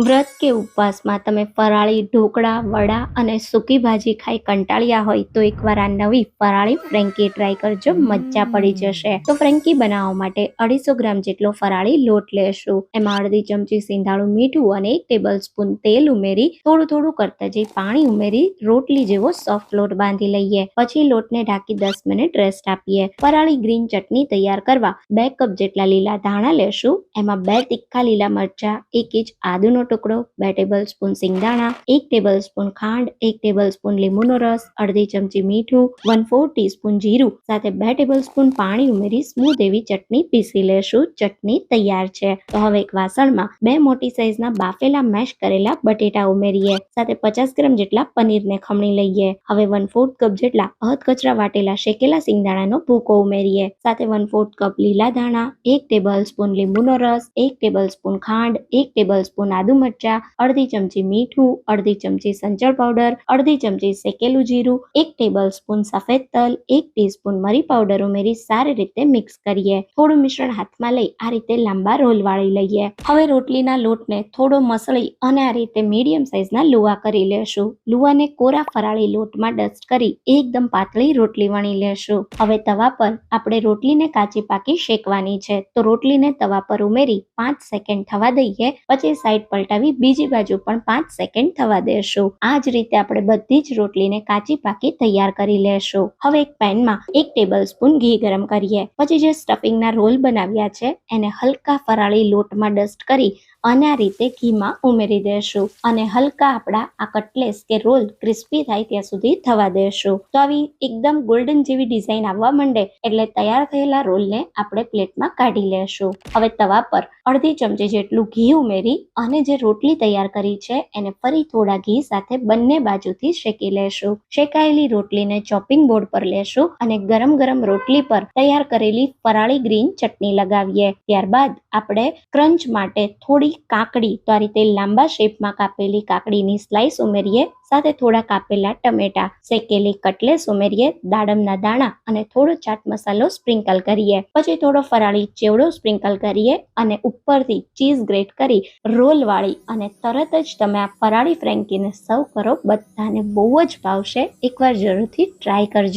વ્રત કે ઉપવાસમાં તમે ફરાળી ઢોકળા, વડા અને સૂકી ભાજી ખાઈ કંટાળ્યા હોય તો એકવાર આ નવી ફરાળી ફ્રેન્કી ટ્રાય કરજો મજા પડી જશે. તો ફ્રેન્કી બનાવવા માટે અઢીસો ગ્રામ જેટલો ફરાળી લોટ લેશું. એમાં અડધી ચમચી સિંધાળું મીઠું અને એક ટેબલ સ્પૂન તેલ ઉમેરી, થોડું થોડું કરતા જઈ પાણી ઉમેરી, રોટલી જેવો સોફ્ટ લોટ બાંધી લઈએ. પછી લોટને ઢાંકી દસ મિનિટ રેસ્ટ આપીએ. ફરાળી ગ્રીન ચટણી તૈયાર કરવા બે કપ જેટલા લીલા ધાણા લેશું. એમાં બે તીખા લીલા મરચા, એક ઇંચ આદુનો ટુકડો, બે ટેબલ સ્પૂન સિંગદાણા, એક ટેબલ સ્પૂન ખાંડ, એક ટેબલ સ્પૂન લીંબુનો રસ, અડધી ચમચી મીઠું વન ફોર ટીસ્પૂન જીરું, સાથે બે ટેબલ સ્પૂન પાણી ઉમેરી સ્મૂથ એવી ચટણી પીસી લેશું. ચટણી તૈયાર છે. તો હવે એક વાસણમાં બે મોટી સાઈઝના બાફેલા મેશ કરેલા બટેટા ઉમેરીએ, સાથે પચાસ ગ્રામ જેટલા પનીરને ખમણી લઈએ. હવે વન ફોર્થ કપ જેટલા અધ કચરા વાટેલા શેકેલા સિંગદાણાનો ભૂકો ઉમેરીએ, સાથે વન ફોર્થ કપ લીલા ધાણા, એક ટેબલ સ્પૂન લીંબુનો રસ, એક ટેબલ સ્પૂન ખાંડ, એક ટેબલ સ્પૂન આદુ મરચા, અડધી ચમચી મીઠું, અડધી ચમચી સંચળ પાવડર, અડધી ચમચી શેકેલું જીરું, એક ટેબલ સ્પૂન સફેદ તલ, એક ટીસ્પૂન મરી પાવડર ઉમેરી સારી રીતે મિક્સ કરીએ. થોડું મિશ્રણ હાથમાં લઈ આ રીતે લાંબા રોલ વાળી લઈએ. હવે રોટલીના લોટને થોડો મસળી અને આ રીતે મીડિયમ સાઇઝના લુવા કરી લેશું. લુવાને કોરા ફરાળી લોટમાં ડસ્ટ કરી એકદમ પાતળી રોટલી વણી લેશું. હવે તવા પર આપણે રોટલીને કાચી પાકી શેકવાની છે. તો રોટલીને તવા પર ઉમેરી પાંચ સેકન્ડ થવા દઈએ. પછી સાઈડ પલટાવી બીજી બાજુ પણ પાંચ સેકન્ડ થવા દેશું. આ જ રીતે આપણે બધી જ રોટલીને કાચી પાકી તૈયાર કરી લેશું. હવે એક પેનમાં એક ટેબલ સ્પૂન ઘી ગરમ કરીએ. પછી જે સ્ટફિંગના રોલ બનાવ્યા છે, એને હલકા ફરાળી લોટમાં ડસ્ટ કરી અને આ રીતે ઘીમાં ઉમેરી દેશું અને હલકા આપણા આ કટલેસ કે રોલ ક્રિસ્પી થાય ત્યાં સુધી થવા દેશું. તો આવી એકદમ ગોલ્ડન જેવી ડિઝાઇન આવવા માંડે એટલે તૈયાર થયેલા રોલને આપણે પ્લેટમાં કાઢી લેશું. હવે તવા પર અડધી ચમચી જેટલું ઘી ઉમેરી અને જે રોટલી તૈયાર કરી છે એને ફરી થોડા ઘી સાથે બંને બાજુથી શેકી લેશું. શેકાયેલી રોટલીને ચોપિંગ બોર્ડ પર લેશું અને ગરમ ગરમ રોટલી પર તૈયાર કરેલી ફરાળી ગ્રીન ચટણી લગાવીએ. ત્યારબાદ આપણે ક્રંચ માટે થોડી કાકડી, તો આ રીતે લાંબા શેપમાં કાપેલી કાકડીની સ્લાઇસ ઉમેરીએ, સાથે થોડા કાપેલા ટમેટા, શેકેલી કટલેસ ઉમેરીએ, દાડમના દાણા અને થોડો ચાટ મસાલો સ્પ્રિંકલ કરીએ. પછી થોડો ફરાળી ચેવડો સ્પ્રિંકલ કરીએ અને ઉપરથી ચીઝ ગ્રેટ કરી રોલ વાળી અને તરત જ તમે આ ફરાળી ફ્રેન્કીને સર્વ કરો. બધાને બહુ જ ભાવશે. એકવાર જરૂરથી ટ્રાય કરજો.